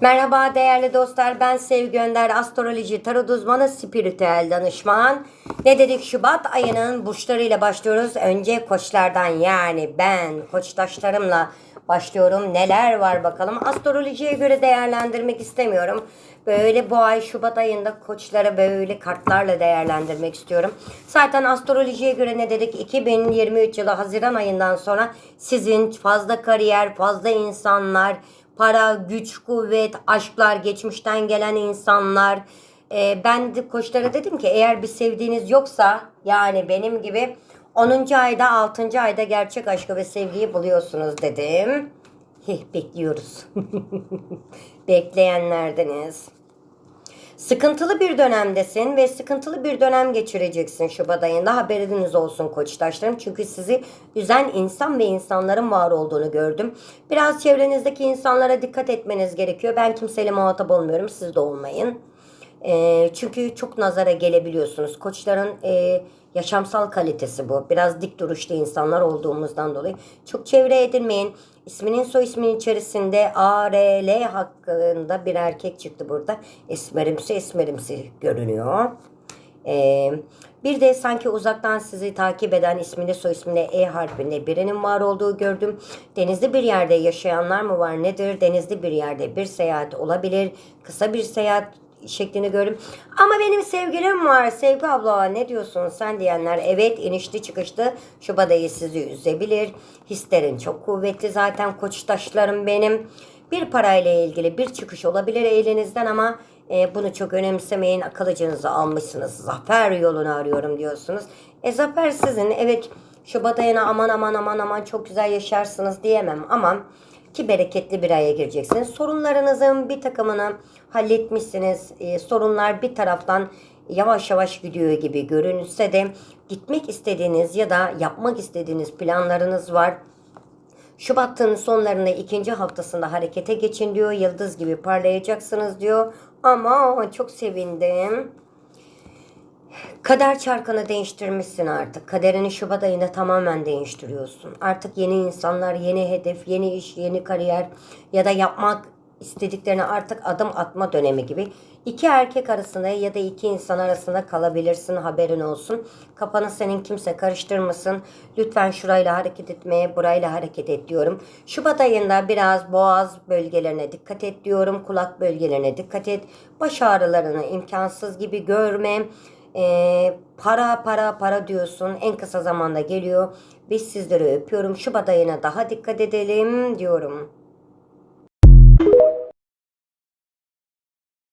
Merhaba değerli dostlar ben Sevgi Önder astroloji tarot uzmanı spiritüel danışman. Ne dedik Şubat ayının burçlarıyla başlıyoruz. Önce koçlardan yani ben koçtaşlarımla başlıyorum. Neler var bakalım. Astrolojiye göre değerlendirmek istemiyorum. Böyle bu ay Şubat ayında koçları böyle kartlarla değerlendirmek istiyorum. Zaten astrolojiye göre ne dedik? 2023 yılı Haziran ayından sonra sizin fazla kariyer, fazla insanlar, para, güç, kuvvet, aşklar, geçmişten gelen insanlar. Ee, ben de koçlara dedim ki eğer bir sevdiğiniz yoksa yani benim gibi 10. ayda 6. ayda gerçek aşkı ve sevgiyi buluyorsunuz dedim. Hih bekliyoruz. Bekleyenlerdeniz. Sıkıntılı bir dönemdesin ve sıkıntılı bir dönem geçireceksin Şubat ayında. Haberiniz olsun koçtaşlarım. Çünkü sizi üzen insan ve insanların var olduğunu gördüm. Biraz çevrenizdeki insanlara dikkat etmeniz gerekiyor. Ben kimseyle muhatap olmuyorum. Siz de olmayın. Ee, çünkü çok nazara gelebiliyorsunuz. Koçların e, yaşamsal kalitesi bu. Biraz dik duruşlu insanlar olduğumuzdan dolayı. Çok çevre edinmeyin. İsminin soy isminin içerisinde A, R, L hakkında bir erkek çıktı burada. Esmerimsi esmerimsi görünüyor. Ee, bir de sanki uzaktan sizi takip eden isminde soy isminde E harfinde birinin var olduğu gördüm. Denizli bir yerde yaşayanlar mı var nedir? Denizli bir yerde bir seyahat olabilir. Kısa bir seyahat şeklini gördüm. Ama benim sevgilim var. Sevgi abla ne diyorsun sen diyenler. Evet inişli çıkışlı Şubat ayı sizi üzebilir. Hislerin çok kuvvetli zaten koçtaşlarım benim. Bir parayla ilgili bir çıkış olabilir elinizden ama e, bunu çok önemsemeyin. Akıllıcınızı almışsınız. Zafer yolunu arıyorum diyorsunuz. E zafer sizin. Evet Şubat ayına aman aman aman aman çok güzel yaşarsınız diyemem ama ki bereketli bir aya gireceksiniz. Sorunlarınızın bir takımını halletmişsiniz. E, sorunlar bir taraftan yavaş yavaş gidiyor gibi görünse de gitmek istediğiniz ya da yapmak istediğiniz planlarınız var. Şubat'ın sonlarında ikinci haftasında harekete geçin diyor. Yıldız gibi parlayacaksınız diyor. Ama çok sevindim. Kader çarkını değiştirmişsin artık. Kaderini Şubat ayında tamamen değiştiriyorsun. Artık yeni insanlar, yeni hedef, yeni iş, yeni kariyer ya da yapmak istediklerine artık adım atma dönemi gibi. İki erkek arasında ya da iki insan arasında kalabilirsin haberin olsun. Kafanı senin kimse karıştırmasın. Lütfen şurayla hareket etmeye, burayla hareket et diyorum. Şubat ayında biraz boğaz bölgelerine dikkat et diyorum. Kulak bölgelerine dikkat et. Baş ağrılarını imkansız gibi görme. Ee, para para para diyorsun en kısa zamanda geliyor. Biz sizleri öpüyorum. Şubat ayına daha dikkat edelim diyorum.